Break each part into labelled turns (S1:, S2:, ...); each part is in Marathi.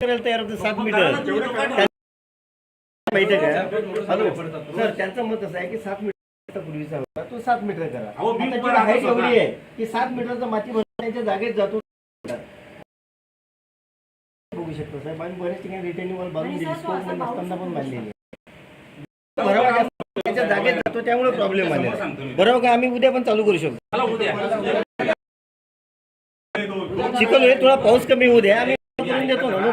S1: करायला तयार होते सात
S2: मग
S1: मीटर
S2: करा ना तुम्ही लोकांनी.
S1: माहिती आहे का हॅलो सर त्यांचं मत असं आहे की सात मीटर पूर्वीचा होता तो सात मीटर करा. एवढी आहे की सात मीटरचा माती त्यांच्या जागेत जातो बघू शकतो साहेब आम्ही बरेच ठिकाणी रिटर्निंग वॉल बांधून दिली स्कोप नसताना पण बांधलेली आहे. भरावा जास्त त्यांच्या जागेत जातो त्यामुळे प्रॉब्लेम आले. बरोबर का आम्ही उद्या पण चालू करू शकतो
S2: चिखल
S1: होईल थोडा पाऊस कमी होऊ द्या आम्ही करून देतो ना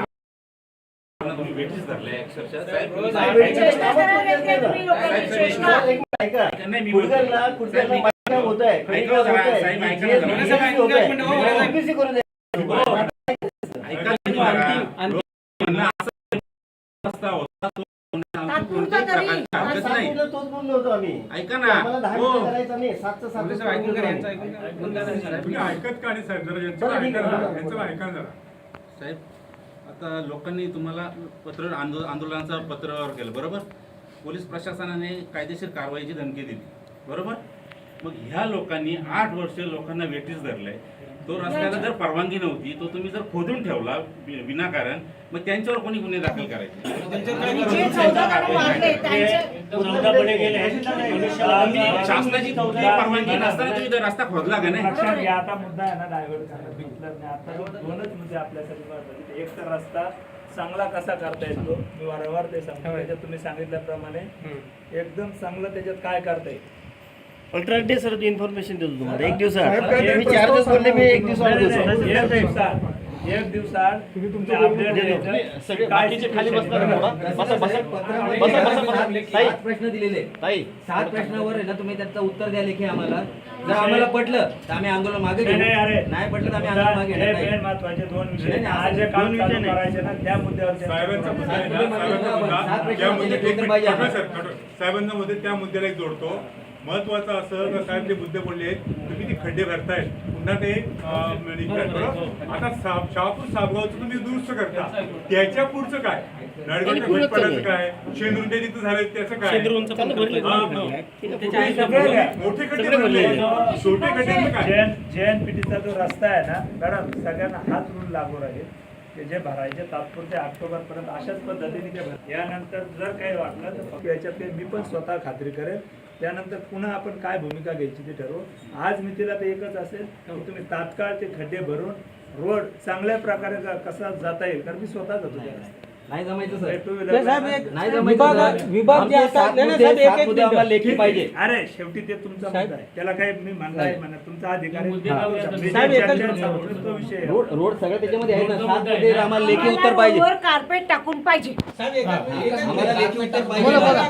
S1: ऐका होत आहे GSBC होत आहे. GSBC द्या.
S2: कोणत्याही
S3: तरी.
S2: प्रकारची हरकत
S1: सात
S2: नाही.
S1: मिनिटं तोच बोललो होतो आम्ही.
S2: ऐका ना.
S1: आम्हाला दहा
S2: हो.
S1: मिनिटं करायचं नाही सातचं सात
S4: पोलीस ऐकून घ्या, यांचं ऐकून घ्या. ऐकून घ्या ना.
S5: तुम्ही ऐकत का नाही साहेब? जरा यांचं
S1: बरं, ठीक
S5: ऐका
S1: आहे,
S5: जरा.
S1: बोला,
S5: यांचं
S1: बोला.
S5: ऐका जरा.
S2: साहेब आता लोकांनी तुम्हाला पत्र आंदो आंदोलनाचं पत्रावर केलं बरोबर? पोलीस प्रशासनाने कायदेशीर कारवाईची धमकी दिली बरोबर? मग ह्या लोकांनी आठ वर्ष लोकांना वेटीस धरलंय. तो रस्त्याला जर परवानगी नव्हती तो तुम्ही जर खोदून ठेवला वि- विनाकारण मग त्यांच्यावर कोणी गुन्हे दाखल करायचे?
S3: आणि जे चौदा जण वारले त्यांचे
S1: चौदापणे गेले
S2: आम्ही शासनाची कुठलीही परवानगी नसताना तुम्ही तो रस्ता खोदला का नाही?
S6: लक्षात घ्या आता मुद्दा आहे ना डायव्हर्ट झाला. भेटलं नाही आता जो दोनच मुद्दे आपल्यासाठी महत्त्वाचे एक तर रस्ता चांगला कसा करता येतो? मी वारंवार ते सांगतो. त्याच्यात तुम्ही सांगितल्याप्रमाणे एकदम चांगलं त्याच्यात काय करता येईल?
S1: अल्ट्रा डे सर इन्फॉर्मेशन देतो तुम्हाला एक दिवसात मी चार दिवस बोलले मी एक दिवसात
S6: एक दिवसात
S5: तुमचं.
S1: सगळे बाकीचे खाली
S6: situation
S1: बसणार
S6: आहे.
S1: थोडा. बसा, बसा. बसा, बसा, बसा. ताई,
S7: सात प्रश्न दिलेले
S1: ताई.
S7: सात प्रश्नावर आहे ना तुम्ही त्याचं उत्तर द्या लेखी आम्हाला जर आम्हाला पटलं तर आम्ही आंदोलन मागे. घेऊ नाही पटलं तर आम्ही आंदोलन मागे घेणार
S6: महत्त्वाचे दोन विषय आज जे काम. करायचे ना त्या मुद्द्यावर
S5: साहेबांचा. मुद्दा साहेबांचा मुद्दा त्या साहेबांना मध्ये त्या मुद्द्याला एक जोडतो महत्वाचं असं साहेब जे मुद्दे बोलले आहेत तुम्ही ते खड्डे भरतायत. पुन्हा ते बरोबर? आता शहापूर सापगावचं तुम्ही दुरुस्त करता. त्याच्या पुढचं काय? नळगडच्या
S1: पुढं
S5: पडायचं काय? शेंद्रुंटे तिथं झाले त्याचं काय?
S1: शेंद्रूंचं पण भरले.
S5: मोठे खड्डे भरले. छोटे खड्ड्यांचं काय?
S6: जैन जैन पीटीचा जो रस्ता आहे ना मॅडम सगळ्यांना हाच रूल लागू राहील. की जे भरायचे तात्पुरते ऑक्टोबर पर्यंत अशाच पद्धतीने ते भर यानंतर जर काही वाटलं तर काही मी पण स्वतः खात्री करेल. त्यानंतर पुन्हा आपण काय भूमिका घ्यायची ते ठरवू. आज मितीला तर एकच असेल की तुम्ही तात्काळ ते खड्डे भरून रोड चांगल्या प्रकारे क- कसा जाता येईल? कारण मी स्वतः जातो त्या.
S7: नाही जमायचं सर.
S6: टू
S4: नाही साहेब,
S6: व्हीलर
S4: एक-
S7: नाही जमायचं
S4: विभाग-
S7: सर.
S4: विभाग जे
S7: आमचे
S4: आता-
S7: सात
S4: नाही, नाही,
S7: मुद्दे-
S4: साहेब, एक-
S7: सात
S4: एक
S7: मुद्दे आम्हाला
S4: मिनिट.
S7: लेखी पाहिजे.
S6: अरे शेवटी ते तुमचा
S4: साहेब-
S6: मुद्दा आहे. त्याला काही मी म्हणलाय म्हणा तुमचा अधिकार आहे.
S4: मुद्दे
S6: हा.
S4: लावले
S6: मी
S4: साहेब,
S6: जे
S4: एकच-
S6: चर्चेत सांगतो तो विषय आहे.
S7: रोड रोड सगळं त्याच्यामध्ये आहे ना. सात मुद्दे आम्हाला लेखी उत्तर पाहिजे.
S3: कार्पेट टाकून पाहिजे.
S4: साहेब, एका- एका-
S7: आम्हाला लेखी उत्तर पाहिजे.
S4: बोला, बोला.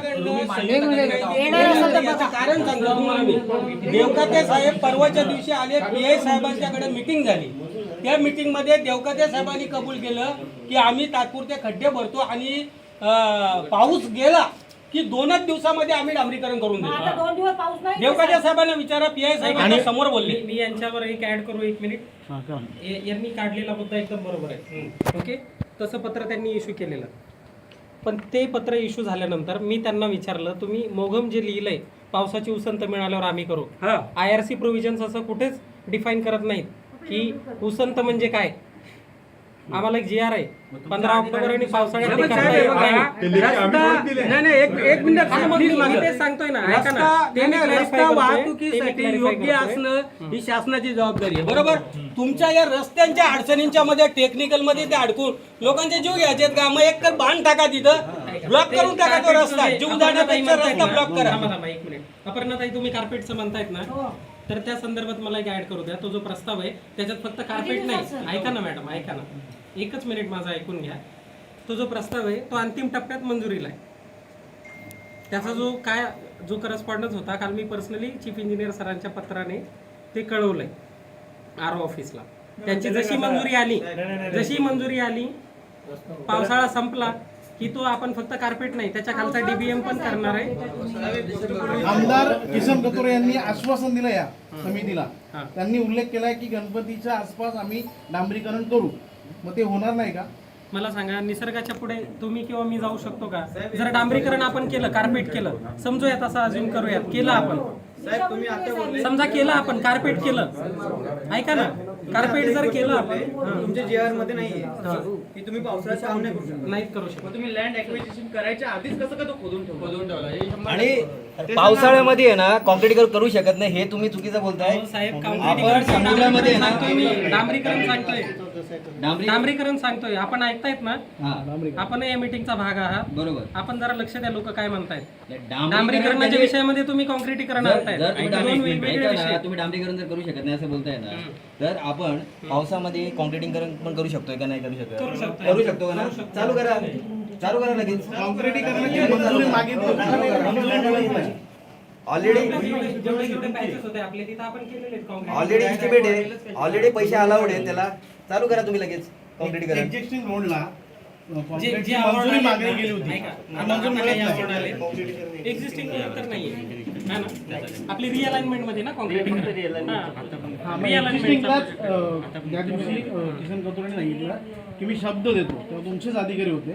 S3: येणार असेल तर बघा.
S4: कारण सांगतो तुम्हाला मी देवकाते साहेब परवाच्या दिवशी आले पी आय साहेबांच्याकडे मिटिंग झाली. त्या मिटिंगमध्ये देवकाते साहेबांनी कबूल केलं की आम्ही तात्पुरते खड्डे भरतो आणि पाऊस गेला की दोनच दिवसामध्ये आम्ही डांबरीकरण करून देतो.
S3: दोन दिवस पाऊस नाही
S4: देवकाते साहेबांना विचारा पी आय साहेबांच्या समोर बोलले.
S8: मी यांच्यावर एक ऍड करू एक मिनिट ये- यांनी काढलेला मुद्दा एकदम बरोबर आहे. ओके? तसं पत्र त्यांनी इश्यू केलेलं. पण ते पत्र इश्यू झाल्यानंतर मी त्यांना विचारलं तुम्ही मोघम जे लिहिलंय पावसाची उसंत मिळाल्यावर आम्ही करू. आय आर सी प्रोव्हिजन्स असं कुठेच डिफाईन करत नाहीत. की उसंत म्हणजे काय? आम्हाला एक जी आर आहे पंधरा ऑक्टोबर आणि पावसाळ्यात ते करता येत नाही.
S5: ते लेखी आम्ही
S4: रस्ता
S5: पण दिले.
S4: नाही नाही एक एक मिनिट
S8: हा, मग
S4: प्लीज
S8: मी- मी
S4: माझं.
S8: तेच सांगतोय ना ऐका ना.
S4: रस्ता
S8: ते मी
S4: नाही, नाही,
S8: clarify
S4: रस्ता
S8: करतोय. ते मी
S4: वाहतुकीसाठी
S8: clarify
S4: योग्य
S8: करतोय.
S4: असणं ही शासनाची जबाबदारी आहे बरोबर? तुमच्या या रस्त्यांच्या अडचणींच्या मध्ये टेक्निकलमध्ये ते अडकून लोकांचे जीव घ्यायचे आहेत का? मग एक तर बांध टाका तिथं. ब्लॉक करून टाका तो रस्ता. जीव जाण्यापेक्षा रस्ता ब्लॉक करा.
S8: थांबा, थांबा, एक मिनिट. अपर्णाताई तुम्ही कार्पेटचं म्हणतायत ना? तर त्या संदर्भात मला एक ऍड करू द्या. तो जो प्रस्ताव आहे त्याच्यात फक्त कार्पेट नाही. ऐका ना मॅडम ऐका ना. एकच मिनिट माझा ऐकून घ्या. तो जो प्रस्ताव आहे तो अंतिम टप्प्यात मंजुरीला आहे. त्याचा जो काय जो करस्पॉन्डन्स होता काल मी पर्सनली चीफ इंजिनियर सरांच्या पत्राने ते कळवलंय आर ओ ऑफिसला त्यांची जशी मंजुरी आली जशी मंजुरी आली पावसाळा संपला की तो आपण फक्त कार्पेट नाही त्याच्या खालचा डीबीएम पण करणार आहे.
S9: आमदार किसन कतोरे यांनी आश्वासन दिलं या समितीला. त्यांनी उल्लेख केलाय की गणपतीच्या आसपास आम्ही डांबरीकरण करू. मग ते होणार नाही का?
S8: मला सांगा निसर्गाच्या पुढे तुम्ही किंवा मी जाऊ शकतो का? जर डांबरीकरण आपण केलं कार्पेट केलं समजूयात असं अजून करूयात. केलं आपण. समजा केलं आपण कार्पेट केलं. ऐका ना. कार्पेट जर केलं आपण
S4: तुमच्या जी आरमध्ये नाहीये. की तुम्ही पावसाळ्यात काम नाही करू शकत.
S8: नाहीत करू शकत.
S4: तुम्ही लँड ऍक्विजिशन करायच्या आधीच कसं का तो खोदून ठेवतो खोदून ठेवला.
S7: आणि पावसाळ्यामध्ये आहे ना कॉन्क्रीट करू शकत नाही हे तुम्ही चुकीचं बोलताय.
S8: अहो, साहेब
S7: आपण सांगोल्यामध्ये ना-
S8: सांगतोय मी डांबरीकरण सांगतोय डांबरीकरण. सांगतोय. आपण ऐकतायत ना?
S7: हा.
S8: आपण या मीटिंगचा भाग आहात.
S7: बरोबर.
S8: आपण जरा लक्ष द्या लोक काय म्हणतायत.
S7: डांबरीकरण
S8: डांबरीकरणाच्या
S7: म्हणजे-
S8: विषयामध्ये तुम्ही
S7: जर तुम्ही डांबरीकरण जर करू शकत नाही असं बोलताय ना तर आपण पावसामध्ये कॉन्क्रिटीकरण पण करू शकतोय का नाही करू शकत
S8: करू शकतो.
S7: का ना? चालू करा. चालू करा लगेच.
S9: मागितली
S7: ऑलरेडी
S8: जेवढे जेवढे पॅचेस होते आपले तिथं आपण केलेले आहेत concrete.
S7: ऑलरेडी इस्टिमेट आहे. ऑलरेडी पैसे अलाउड आहे त्याला. चालू करा तुम्ही लगेच. कॉन्क्रिटीकरण
S9: एक्झिस्टिंग रोडला
S8: जे
S9: मंजुरी मागणी गेली होती.
S8: आता
S9: मंजूर मिळत
S8: आवड
S9: नाही.
S8: आले. एक्झिस्टिंग तर नाहीये. है ना? आपली रिअलाइनमेंटमध्ये ना कॉन्क्रीट
S9: एक्झिस्टिंगलाच त्या दिवशी अ, किसन कतोरेने सांगितलं की मी शब्द देतो. तेव्हा तुमचेच अधिकारी होते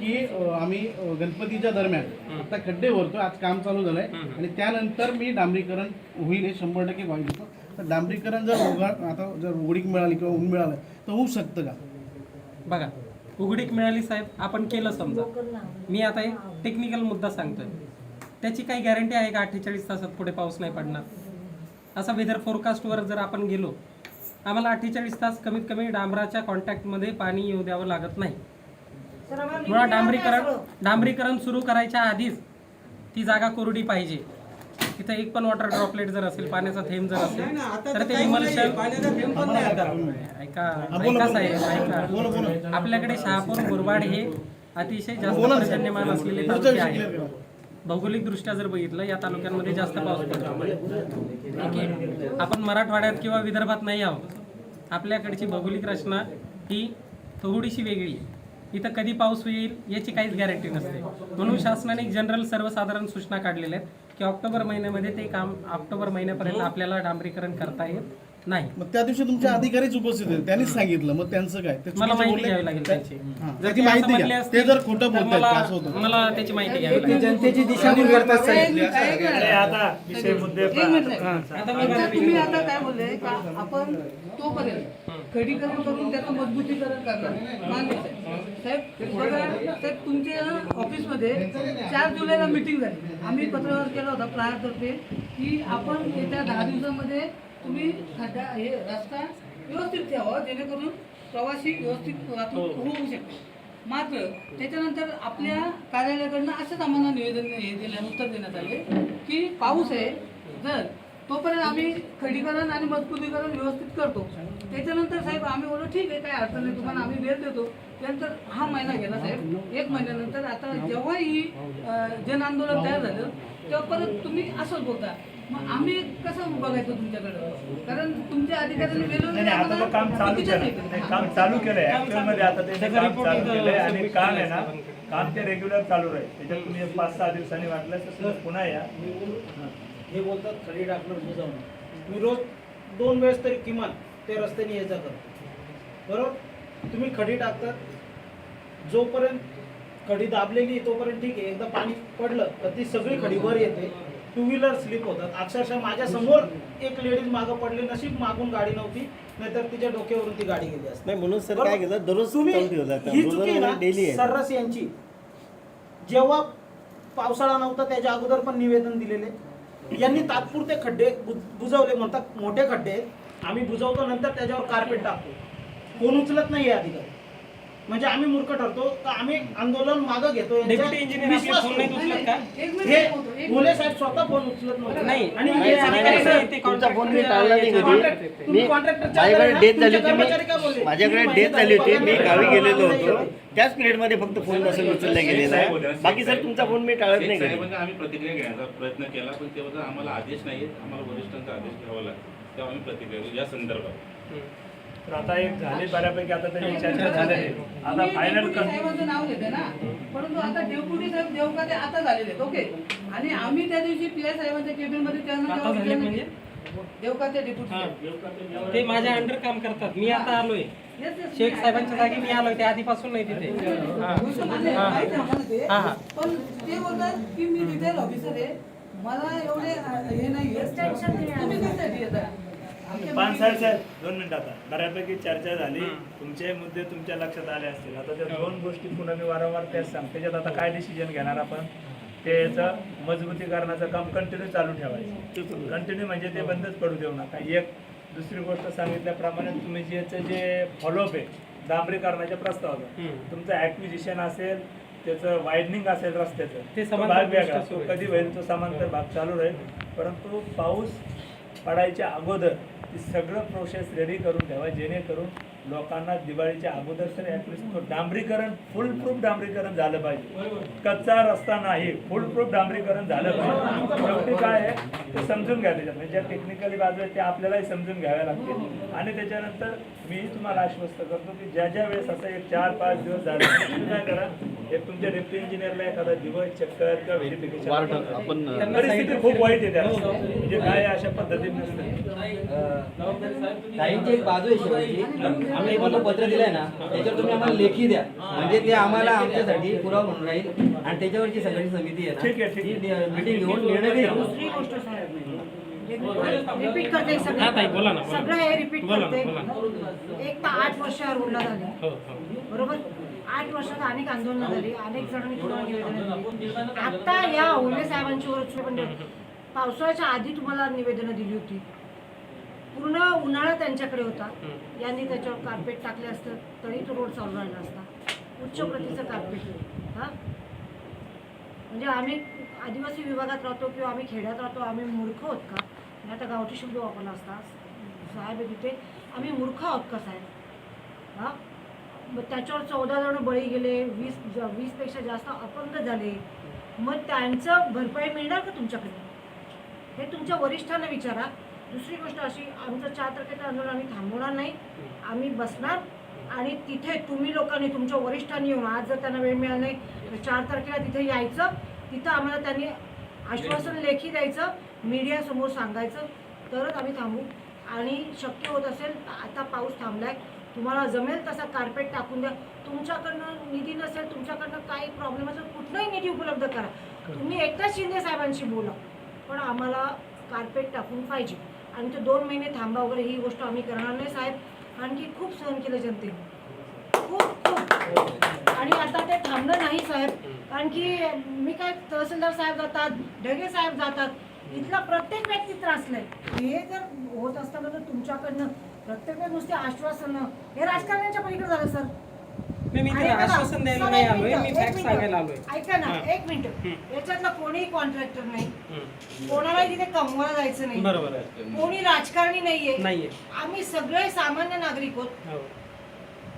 S9: की अ, आम्ही अ, गणपतीच्या दरम्यान आता खड्डे भरतोय आज काम चालू झालंय. आणि त्यानंतर मी डांबरीकरण होईल हे शंभर टक्के होतं. तर डांबरीकरण जर उघड आता जर उघडीक मिळाली किंवा ऊन मिळालं तर होऊ शकतं का?
S8: बघा उघडीक मिळाली साहेब आपण केलं समजा. मी आता एक टेक्निकल मुद्दा सांगतोय. त्याची काही गॅरंटी आहे का अठ्ठेचाळीस तासात पुढे पाऊस नाही पडणार? असा वेदर फोरकास्टवर जर आपण गेलो आम्हाला अठ्ठेचाळीस तास कमीत कमी डांबराच्या कॉन्टॅक्टमध्ये पाणी येऊ द्यावं लागत नाही. मुळात डांबरीकरण डांबरीकरण सुरू करायच्या आधीच ती जागा कोरडी पाहिजे. तिथं एक पण वॉटर ड्रॉपलेट जर असेल पाण्याचा थेंब जर असेल तर ते इमल्शन
S10: पाण्याचा थेंब पण नाही आता.
S8: ऐका ऐका साहेब ऐका. आपल्याकडे शहापूर मुरबाड हे अतिशय जास्त पर्जन्यमान असलेले तालुके आहेत. भौगोलिक दृष्ट्या जर बघितलं या तालुक्यांमध्ये जास्त पाऊस पडतो आपण मराठवाड्यात किंवा विदर्भात नाही आहोत. आपल्याकडची भौगोलिक रचना ही थोडीशी वेगळी आहे. इथं कधी पाऊस होईल याची काहीच गॅरंटी नसते. म्हणून शासनाने जनरल सर्वसाधारण सूचना काढलेल्या आहेत की ऑक्टोबर महिन्यामध्ये ते काम ऑक्टोबर महिन्यापर्यंत आपल्याला डांबरीकरण करता येत नाही.
S9: मग त्या दिवशी तुमचे अधिकारीच उपस्थित होते. त्यांनीच सांगितलं. मग त्यांचं काय? ते
S8: मला
S9: चुकीचं
S8: माहिती
S9: बोलले?
S8: घ्यावी लागेल त्याची.
S9: हां,
S8: जर
S9: त्याची
S8: ते असं
S9: माहिती
S8: म्हणले
S9: घ्या.
S8: असतील,
S9: ते जर खोटं
S8: तर
S9: बोलतायत
S8: मला-
S9: होतं
S8: त्याची माहिती घ्यावी लागेल.
S4: जनतेची दिशाभूल करतात साहेब
S6: आता विषय मुद्दे
S11: एक मिनिट साहेब.
S8: आता मी
S11: आता तुम्ही. आता काय बोलले का आपण तोपर्यंत खडीकरण करून त्याचं मजबूतीकरण करणार. मान्य साहेब साहेब बघा साहेब तुमच्या ऑफिसमध्ये चार जुलैला मिटिंग झाली. आम्ही पत्रव्यवहार केला होता प्रायतर्फे की आपण येत्या दहा दिवसामध्ये तुम्ही खड्डा हे रस्ता व्यवस्थित ठेवा जेणेकरून प्रवासी व्यवस्थित वाहतूक होऊ शकते. मात्र त्याच्यानंतर आपल्या कार्यालयाकडनं असंच आम्हाला निवेदन हे दिलं उत्तर देण्यात आले की पाऊस आहे जर तोपर्यंत आम्ही खडीकरण आणि मजबूतीकरण व्यवस्थित करतो. त्याच्यानंतर साहेब आम्ही बोललो ठीक आहे काय अडचण नाही तुम्हाला आम्ही वेळ देतो. त्यानंतर हा महिना गेला साहेब. एक महिन्यानंतर आता जेव्हा ही जन आंदोलन तयार झालं तेव्हा परत तुम्ही असंच बोलता. मग आम्ही कसं बघायचं तुमच्याकडे? कारण तुमच्या अधिकाऱ्यांनी
S6: नाही
S11: वेळोवेळी
S6: नाही, आता तो काम चालू केलं.
S11: नाही केलं.
S6: नाही, काम चालू केलंय. ऍक्च्युअलमध्ये आता ते
S8: त्याचा
S6: काम
S8: report
S6: चालू केलंय आणि काम आहे ना. काम ते रेग्युलर चालू राहील. त्याच्यात तुम्ही एक पाच सहा दिवसांनी वाटलं तर तुम्ही पुन्हा या.
S9: हे बोलतात खडी टाकलं बुजवणं मी रोज दोन वेळेस तरी किमान ते रस्त्याने ये जा करतो. बरोबर? तुम्ही खडी टाकतात. जोपर्यंत खडी दाबलेली आहे तोपर्यंत ठीक आहे. एकदा पाणी पडलं तर ती सगळी खडी वर येते. टू व्हीलर स्लिप होतात. अक्षरशः माझ्यासमोर एक लेडीज मागं पडली नशीब मागून गाडी नव्हती नाहीतर तिच्या डोक्यावरून ती गाडी गेली असते.
S7: नाही म्हणून सर? काय केलं? दररोज
S9: तुम्ही. ही चुकी ना सर्रास यांची. जेव्हा पावसाळा नव्हता त्याच्या अगोदर पण निवेदन दिलेले. यांनी तात्पुरते खड्डे बुजवले म्हणतात मोठे खड्डे. आम्ही बुजवतो नंतर त्याच्यावर कार्पेट टाकतो. कोण उचलत नाही अधिकारी. म्हणजे आम्ही मूर्ख ठरतो का आम्ही आंदोलन मागं घेतो.
S8: डेप्युटी इंजिनियर आपले फोन नाही. उचलत का?
S9: हे भोले साहेब स्वतः फोन उचलत नव्हते.
S8: नाही.
S9: आणि हे
S7: तुमचा फोन मी टाळला नाही कधी.
S9: तुम्ही
S7: मी
S9: contractorच्या
S7: माझ्याकडे डेट झाली होती.
S9: कर्मचारी काय बोलले?
S7: मी माझ्याकडे
S9: तुम्ही
S7: डेट झाली होती. मी गावी गेलेलो होतो. त्याच पिरियडमध्ये फक्त फोन नसेल उचलला गेलेला. बाकी सर तुमचा फोन मी टाळत नाही कधी.
S2: साहेबांना आम्ही प्रतिक्रिया घेण्याचा प्रयत्न केला पण तेव्हा आम्हाला आदेश नाही आहेत, आम्हाला वरिष्ठांचा आदेश घ्यावा लागतो. तेव्हा आम्ही प्रतिक्रिया या संदर्भात.
S6: तर आता एक झाली बऱ्यापैकी आता त्याची चर्चा झालेली. आता फायनल
S11: साहेबांचं नाव घेते ना. परंतु आता डेप्युटी साहेब देवकाते आता झालेले आहेत ओके. आणि आम्ही त्या दिवशी पी आय साहेबांच्या केबिनमध्ये त्यांना
S8: आता
S11: जेव्हा
S8: झाले म्हणजे?
S11: की देवकाते डेप्युटी
S8: हा.
S11: साहेब.
S8: ते माझ्या अंडर काम करतात. मी आता आलोय.
S11: Yes, yes,
S8: शेख
S11: मी
S8: साहेबांच्या जागी मी आलोय. ते आधीपासून नाही तिथे. हा.
S11: गोष्ट मान्य आहे, माहिती आहे आम्हाला ते.
S8: हा, हा.
S11: पण ते बोलतात की मी रिटेल ऑफिसर आहे. मला एवढे अ, हे नाही तुम्ही कशासाठी येता?
S6: पान साहेब साहेब दोन मिनिटं आता. बऱ्यापैकी चर्चा झाली. तुमचे मुद्दे तुमच्या लक्षात आले असतील. आता त्या दोन गोष्टी पुन्हा मी वारंवार त्याच सांगतो. त्याच्यात आता काय डिसिजन घेणार आपण? ते याचं मजबूतीकरणाचं काम कंटिन्यू चालू ठेवायचं. कंटिन्यू म्हणजे ते बंदच पडू देऊ नका. एक दुसरी गोष्ट सांगितल्याप्रमाणे तुम्ही जे याचं जे फॉलोअप आहे डांबरीकरणाच्या प्रस्तावाचं. तुमचं ॲक्विजिशन असेल त्याचं वायडनिंग असेल रस्त्याचं
S8: ते
S6: भाग वेगळा.
S8: सुरू.
S6: कधी होईल तो समांतर भाग चालू राहील. परंतु पाऊस पडायच्या अगोदर ती सगळं प्रोसेस रेडी करून ठेवा जेणेकरून लोकांना दिवाळीच्या अगोदर तर ॲटलिस्ट तो डांबरीकरण फुल प्रूफ डांबरीकरण झालं पाहिजे. कच्चा रस्ता नाही फुल प्रूफ डांबरीकरण झालं पाहिजे. शेवटी काय आहे ते समजून घ्या त्याच्यात. म्हणजे ज्या टेक्निकली बाजू आहेत त्या आपल्यालाही समजून घ्याव्या लागतील. आणि त्याच्यानंतर मी तुम्हाला आश्वस्त करतो की ज्या ज्या वेळेस असं एक चार पाच दिवस झाले तुम्ही काय करा एक तुमच्या डेप्टी इंजिनियरला एखादा दिवस चक्कर किंवा व्हेरिफिकेशन आपण परिस्थिती खूप वाईट आहे त्या रस्त्याची. म्हणजे काय अशा पद्धतीने नसतं.
S7: एक बाजू आहे शेवटची. आम्ही एक पत्र दिलंय ना त्याच्यावर तुम्ही आम्हाला लेखी द्या. म्हणजे ते आम्हाला आमच्यासाठी पुरावा म्हणून राहील आणि त्याच्यावरची सगळी समिती आहे
S6: ठीक आहे, ठीक
S7: ना मीटिंग घेऊन निर्णय घेईल
S3: दुसरी गोष्ट साहेब रिपीट करते
S8: ताई, बोला ना,
S3: सगळं. सगळं हे रिपीट करते. एक तर आठ वर्षावर उरला झाले.
S8: हो हो.
S3: बरोबर? आठ वर्षात अनेक आंदोलनं झाली. अनेक जणांनी पुढे निवेदन आता या ओले साहेबांची म्हणजे पावसाळ्याच्या आधी तुम्हाला निवेदनं दिली होती. पूर्ण उन्हाळा त्यांच्याकडे होता. यांनी त्याच्यावर कार्पेट टाकले असतं. तरी तो रोड चालू राहिला असता. उच्च प्रतीचं कार्पेट हा? म्हणजे आम्ही आदिवासी विभागात राहतो किंवा आम्ही खेड्यात राहतो. आम्ही मूर्ख आहोत का? मी आता गावठी शब्द वापरला असता. साहेब तिथे. आम्ही मूर्ख आहोत का साहेब? हा? मग त्याच्यावर चौदा जण बळी गेले वीस वीसपेक्षा जास्त अपंग झाले. मग त्यांचं भरपाई मिळणार का तुमच्याकडे? हे तुमच्या वरिष्ठांना विचारा. दुसरी गोष्ट अशी आमचं चार तारखेचं आंदोलन आम्ही थांबवणार नाही. आम्ही बसणार आणि तिथे तुम्ही लोकांनी तुमच्या वरिष्ठांनी येऊन आज जर त्यांना वेळ मिळाला नाही तर चार तारखेला तिथे यायचं. तिथं आम्हाला त्यांनी आश्वासन लेखी द्यायचं मीडियासमोर सांगायचं. तरच आम्ही थांबू. आणि शक्य होत असेल आता पाऊस थांबलाय. तुम्हाला जमेल तसा कार्पेट टाकून द्या. तुमच्याकडनं निधी नसेल तुमच्याकडनं काही प्रॉब्लेम असेल कुठलाही निधी उपलब्ध करा. तुम्ही एकटाच शिंदे साहेबांशी बोला पण आम्हाला कार्पेट टाकून पाहिजे. आणि ते दोन महिने थांबा वगैरे ही गोष्ट आम्ही करणार नाही साहेब. कारण की खूप सहन केलं जनतेने. खूप खूप. आणि आता ते थांबलं नाही साहेब. कारण की मी काय तहसीलदार साहेब जातात ढगे साहेब जातात. इथला प्रत्येक व्यक्ती त्रासलाय. हे जर होत असताना तर तुमच्याकडनं प्रत्येक नुसते आश्वासनं. हे राजकारण्यांच्या पलीकडे झालं सर.
S8: नाही मी
S3: आणि
S8: तिला
S3: बघा,
S8: आश्वासन द्यायला
S3: सर,
S8: नाही
S3: एक
S8: आलोय.
S3: मिनिटं,
S8: मी
S3: एक
S8: फॅक्ट
S3: मिनिटं.
S8: सांगायला आलोय.
S3: ऐका ना. एक मिनिट. याच्यातलं कोणीही कॉन्ट्रॅक्टर नाही. कोणालाही तिथे कमवायला जायचं नाही.
S8: बरोबर
S3: कोणी राजकारणी नाहीये. आम्ही सगळे सामान्य नागरिक आहोत.
S8: हो.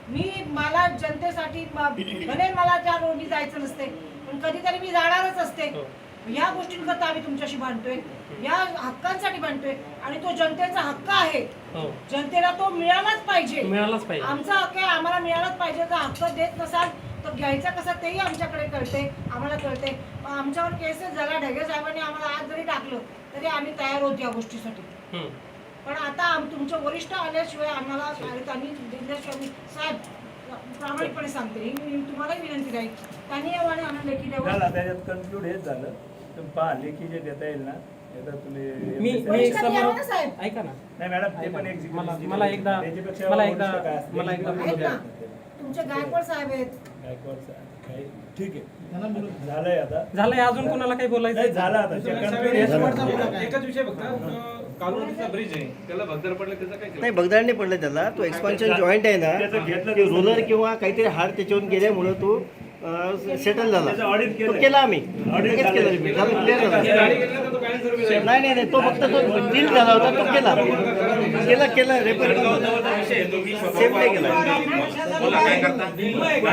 S3: मी मला जनतेसाठी भले मला त्या रोडनी जायचं नसते पण कधीतरी मी जाणारच असते.
S8: हो.
S3: या गोष्टींकरता आम्ही तुमच्याशी भांडतोय. या हक्कांसाठी भांडतोय आणि तो जनतेचा हक्क आहे.
S8: हो.
S3: जनतेला तो मिळालाच पाहिजे.
S8: मिळालाच पाहिजे.
S3: आमचा हक्क आहे आम्हाला मिळालाच पाहिजे. जर हक्क देत नसाल तर घ्यायचा कसा तेही आमच्याकडे कळते आम्हाला कळते. आमच्यावर केसेस झाला ढगे साहेबांनी आम्हाला आज जरी टाकलं तरी आम्ही तयार होत या गोष्टीसाठी.
S8: हम्म.
S3: पण आता आम तुमचे वरिष्ठ आल्याशिवाय आम्हाला आणि त्यांनी दिल्याशिवाय मी साहेब प्रामाणिकपणे सांगते. ही मी तुम्हालाही विनंती राहील. त्यांनी यावाने आम्हाला लेखी द्यावं.
S6: झालं त्याच्यात कन्क्लूड हेच झालं. तुम्ही पहा लेखी जे देता येईल ना
S8: मी मी
S3: वरिष्ठांनी यावं
S8: समोर
S3: ना साहेब?
S8: ऐका ना.
S6: नाही मॅडम ते पण एक
S8: मला मला एकदा मला एकदा मला एकदा बोलू
S3: आहेत
S8: द्या.
S3: ना तुमचे गायकवाड साहेब आहेत.
S6: ठीक आहे. झालंय आता.
S8: झालंय अजून कोणाला काही बोलायचं
S6: नाही झालं आता. जे conclude हेच झालं.
S12: एकच विषय फक्त कालवडीचा ब्रिज आहे. त्याला भगदर पडलं त्याचं काय
S1: नाही बगदाड नाही पडलं त्याला. तो एक्सपान्शन जॉईंट आहे
S6: त्याचं घेतलं
S1: ना रोलर किंवा काहीतरी हाड त्याच्यावरून गेल्यामुळं तो सेटल झाला. तो केला आम्ही. लगेच. केलं. झालं क्लिअर झालं. नाही नाही नाही तो फक्त तो डील झाला होता तो केला. केला केला रेपेअर
S2: आहे. स्वतः
S1: सेफ नाही केला.
S2: बोला काय करता?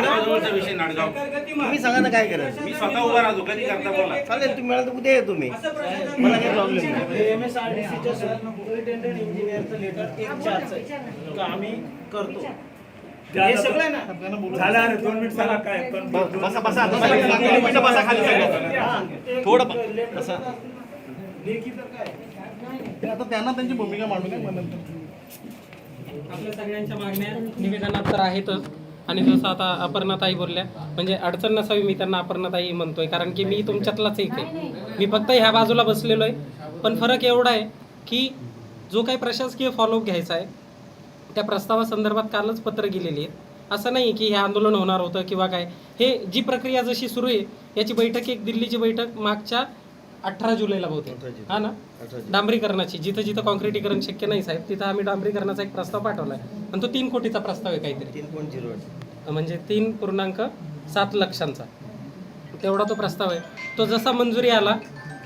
S2: नाडगावचा विषय नाडगाव.
S1: तुम्ही सांगा ना काय करायचं.
S2: मी स्वतः उभा राहतो कधी करता बोला.
S1: चालेल तुम्ही मला तर उद्या या तुम्ही. मला काही प्रॉब्लेम नाही.
S9: एम एस आर डी सीच्या सुपरिटेंडेंट इंजिनियरचं लेटर एक चारचं आहे. का आम्ही करतो. हे सगळं आहे ना?
S6: झालं अरे दोन मिनिट झाला काय? पण
S1: बसा बसा बसा बसा खाली सगळं. थोडं ब-
S9: लेखी तर काय?
S1: आता त्यांना त्यांची भूमिका मांडू काय म्हणून
S8: आपल्या सगळ्यांच्या मागण्या निवेदनात तर आहेतच. आणि जसं आता अपर्णाताई बोलल्या म्हणजे अडचण नसावी मी त्यांना अपर्णाताई म्हणतोय कारण की मी तुमच्यातलाच एक आहे. मी फक्त ह्या बाजूला बसलेलो आहे पण फरक एवढा आहे की जो काही प्रशासकीय फॉलोअप घ्यायचा आहे त्या प्रस्तावासंदर्भात कालच पत्र गेलेली आहे. असं नाही की हे आंदोलन होणार होतं किंवा काय. हे जी प्रक्रिया जशी सुरू आहे याची बैठक एक दिल्लीची बैठक मागच्या अठरा जुलैला बहुतेक हा ना? डांबरीकरणाची. जिथं जिथं कॉन्क्रिटीकरण शक्य नाही साहेब तिथं आम्ही डांबरीकरणाचा एक प्रस्ताव पाठवला आहे. आणि तो तीन कोटीचा प्रस्ताव आहे काहीतरी.
S13: तीन पॉईंट झिरो
S8: म्हणजे तीन पूर्णांक सात लक्षांचा. तेवढा तो प्रस्ताव आहे. तो जसा मंजुरी आला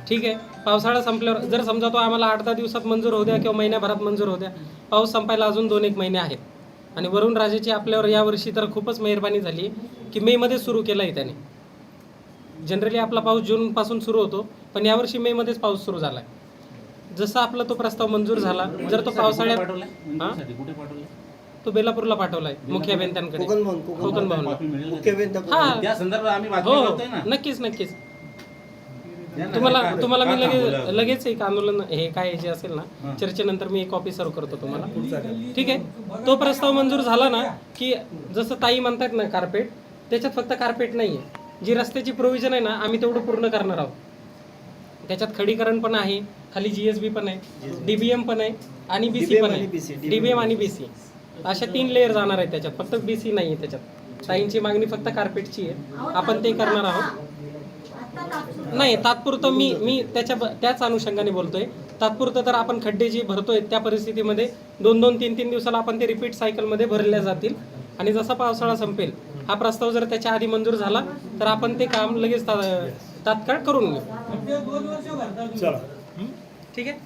S8: ठीक आहे. पावसाळा संपल्यावर जर समजा तो आम्हाला आठ दहा दिवसात मंजूर होऊ द्या किंवा महिन्याभरात मंजूर होऊ द्या पाऊस संपायला अजून दोन एक महिने आहेत. आणि वरुण राजेची आपल्यावर यावर्षी तर खूपच मेहरबानी झाली की मेमध्ये सुरू केलं आहे त्याने. जनरली आपला पाऊस जूनपासून सुरू होतो पण यावर्षी मेमध्येच पाऊस सुरू झाला आहे जसा आपला तो प्रस्ताव मंजूर झाला जर तो पावसाळ्यात हा? तो बेलापूरला पाठवलाय मुख्य अभियंत्यांकडे.
S13: कोकण भवन
S8: हा.
S2: त्या संदर्भात आम्ही बातमी
S8: हो
S2: ना.
S8: नक्कीच नक्कीच. तुम्हाला तुम्हाला मी लगेच? लगेच एक आंदोलन हे काय जे असेल ना. चर्चेनंतर मी एक कॉपी सर्व करतो तुम्हाला. ठीक आहे. तो प्रस्ताव मंजूर झाला ना की जसं ताई म्हणतात ना कार्पेट त्याच्यात फक्त कार्पेट नाही आहे जी रस्त्याची प्रोव्हिजन आहे ना आम्ही तेवढं पूर्ण करणार आहोत. त्याच्यात खडीकरण पण आहे खाली जीएसबी पण आहे डीबीएम पण आहे आणि बीसी पण आहे. डीबीएम आणि बीसी अशा तीन लेअर जाणार आहेत त्याच्यात. फक्त बीसी नाही आहे त्याच्यात. ताईंची मागणी फक्त कार्पेटची आहे. आपण ते करणार आहोत. नाही तात्पुरतं मी मी त्याच्या त्याच अनुषंगाने बोलतोय. तात्पुरतं तर आपण खड्डे जे भरतोय त्या परिस्थितीमध्ये दोन दोन तीन तीन दिवसाला आपण ते रिपीट सायकलमध्ये भरल्या जातील. आणि जसा पावसाळा संपेल हा प्रस्ताव जर त्याच्या आधी मंजूर झाला तर आपण ते काम लगेच तात्काळ करून घेऊ.
S4: दोन वर्ष भरतात
S6: चला.
S8: ठीक आहे?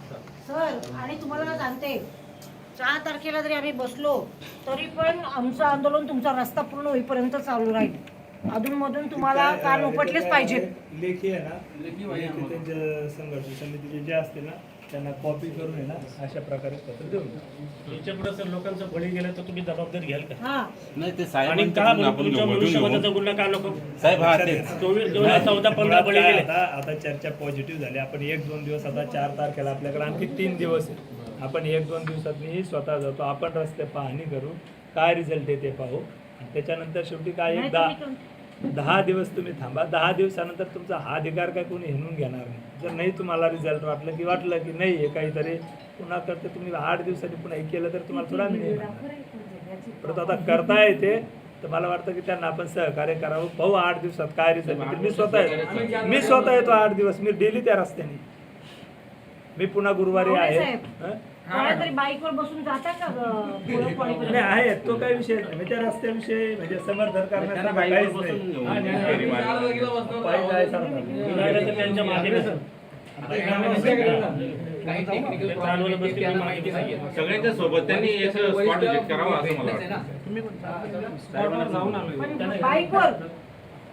S3: सर आणि तुम्हाला सांगते सहा तारखेला जरी आम्ही बसलो तरी पण आमचं आंदोलन तुमचा रस्ता पूर्ण होईपर्यंत चालू राहील. अधूनमधून तुम्हाला कान उपटलेच पाहिजेत
S6: लेखी आहे ना? लेखी त्यांच्या संघर्ष समितीचे जे असते ना त्यांना कॉपी करून आहे ना अशा प्रकारे पत्र देऊन
S14: सर लोकांचं बळी गेलं तर तुम्ही जबाबदारी घ्याल का?
S3: हा.
S2: नाही ते
S14: आणि का
S2: आपण
S14: तुमच्या. गुन्हा का नको
S2: साहेब हा तेच
S14: चोवीस दोन हजार चौदा पंधरा बळी गेले.
S6: आता आता चर्चा पॉझिटिव्ह झाली. आपण एक दोन दिवस आता चार तारखेला आपल्याकडे आणखी तीन दिवस आहे. आपण एक दोन दिवसात मी स्वतः जातो. आपण रस्ते पाहणी करू. काय रिझल्ट आहे ते पाहू. आणि त्याच्यानंतर शेवटी काय एक दहा दहा दिवस तुम्ही थांबा. दहा दिवसानंतर तुमचा हा अधिकार काय कोणी हिणून घेणार नाही. जर नाही तुम्हाला रिझल्ट वाटलं की वाटलं की नाही हे काहीतरी पुन्हा करते तुम्ही आठ दिवसांनी पुन्हा हे केलं तर तुम्हाला थोडा नाही. परत आता करता येते तर मला वाटतं की त्यांना आपण सहकार्य करावं. पाहू आठ दिवसात काय रिझल्ट मी स्वतः येतो. मी स्वतः येतो आठ दिवस. मी डेली त्या रस्त्याने. मी पुन्हा गुरुवारी आहे?
S3: कोणातरी बाईकवर बसून जाता का?
S6: नाही आहे. तो काही विषय नाही. म्हणजे त्या रस्त्याविषयी म्हणजे समर्थन करण्याचं
S2: बाईकवर
S6: काहीच नाही. पायी जायचं नाही.
S14: तुम्ही माहिती.
S2: सगळ्यांच्या सोबत त्यांनी एक स्पॉट विजिट करावा असं मला वाटतं.
S8: स्पॉटवर जाऊन आलोय.
S3: पण बाईकवर.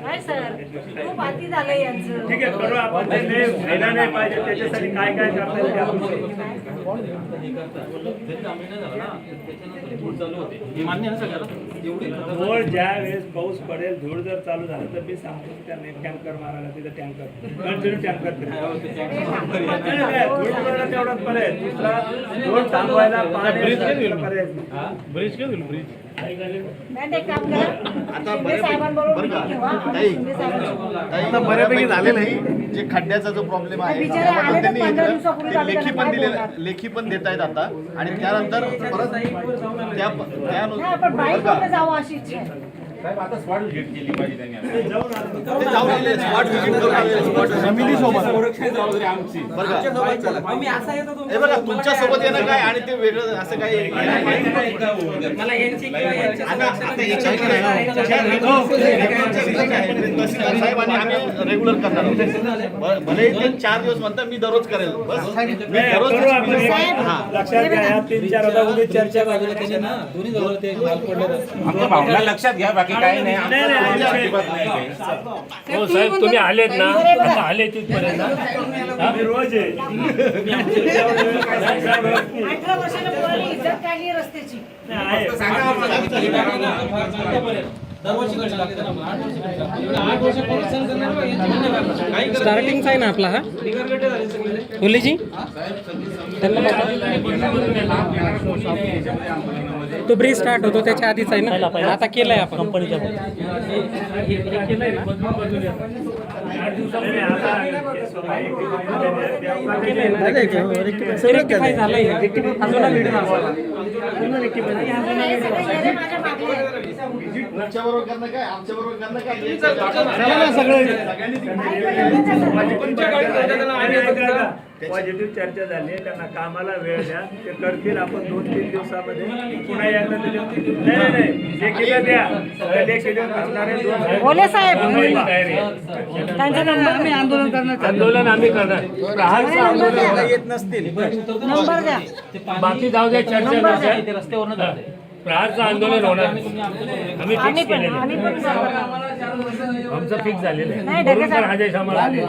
S6: काय
S3: सर? खूप अति झालंय यांचं.
S6: ठीक आहे करू आपण. ते नाही व्हायला नाही पाहिजे त्याच्यासाठी काय काय करता येईल ते आपण करू.
S2: हे मान्य आहे ना सगळ्याला?
S6: वर ज्या वेळेस पाऊस पडेल धूळ जर चालू झालं तर मी सांगतो की त्यांना एक टँकर मारायला तिथं टँकर कंटिन्यू टँकर धूळ पडायला तेवढाच पर्याय दुसरा धूळ थांबवायला पाणी पर्याय नाही.
S3: मॅडम, एक काम करा. शिंदे साहेबांबरोबर meeting ठेवा. आणि शिंदे साहेबांशी
S13: आता बऱ्यापैकी झालेलं आहे. जे खड्ड्याचा जो प्रॉब्लेम आहे
S3: बिचारे
S13: त्याबद्दल
S3: आले तर
S13: त्यांनी
S3: पंधरा
S13: इकडं
S3: दिवसापूर्वी
S13: ते लेखी पण
S3: काय
S13: दिलेलं? लेखी पण देत आहेत आता. आणि त्यानंतर परत त्या त्या
S3: नाही आपण बाईकवर जावं अशी इच्छा आहे
S2: साहेब आता स्पॉट व्हिजिट केली पाहिजे त्यांनी जबाबदारी आमची
S13: हे बघा तुमच्यासोबत येणं काय आणि ते वेगळं असं काही साहेब आणि आम्ही रेग्युलर करणार भले ते चार दिवस म्हणतात मी दररोज करेल बस मी दररोज. हा.
S6: लक्षात घ्या तीन चार चर्चा
S2: आमच्या भावना लक्षात घ्या बाकी
S14: काही नाही
S6: नाही, नाही,
S14: आमचं
S6: नाही.
S14: अजिबात नाही काही.
S11: हो साहेब तुम्ही आलेत ना आता
S14: आले तिथपर्यंत
S6: मी रोज आहे
S3: अठरा वर्षाला पोरांनी इज्जत काढली रस्त्याची
S6: नाही, आहे.
S12: दरवर्षी घडी लागते ना आम्हाला. आठ वर्ष घडी लागते. एवढं आठ वर्ष पोलीस सहन करणार नाही, यांची गुन्हे करणार. काही करत
S8: स्टार्टिंगचा आहे ना आपला हा
S12: झाले सगळे
S8: ओलीजी त्यांना तो ब्रिज स्टार्ट होतो त्याच्या आधीच आहे ना? आता केलंय आपण. कंपनीच्या
S6: हे
S8: रेक्टिफाय झालंय. अजून व्हिडिओ
S3: हे सगळे.
S6: पॉझिटिव्ह चर्चा झाली त्यांना कामाला वेळ द्या. ते करतील आपण दोन तीन दिवसामध्ये. पुन्हा एकदा नाही नाही, नाही. लेखीला द्या. लेखी देऊन बसणारे दोन
S3: बोले साहेब. त्यांचा नंबर
S11: आम्ही आंदोलन करणार.
S14: आंदोलन आम्ही करणार. प्रहारचं आंदोलन येत नसतील.
S3: नंबर द्या.
S14: बाकी जाऊ द्या चर्चा.
S15: रस्त्यावरनं
S14: प्रहारचं आंदोलन होणार. आम्ही फिक्स केलेलं. आमचं फिक्स झालेलं आहे. आदेश आम्हाला आले.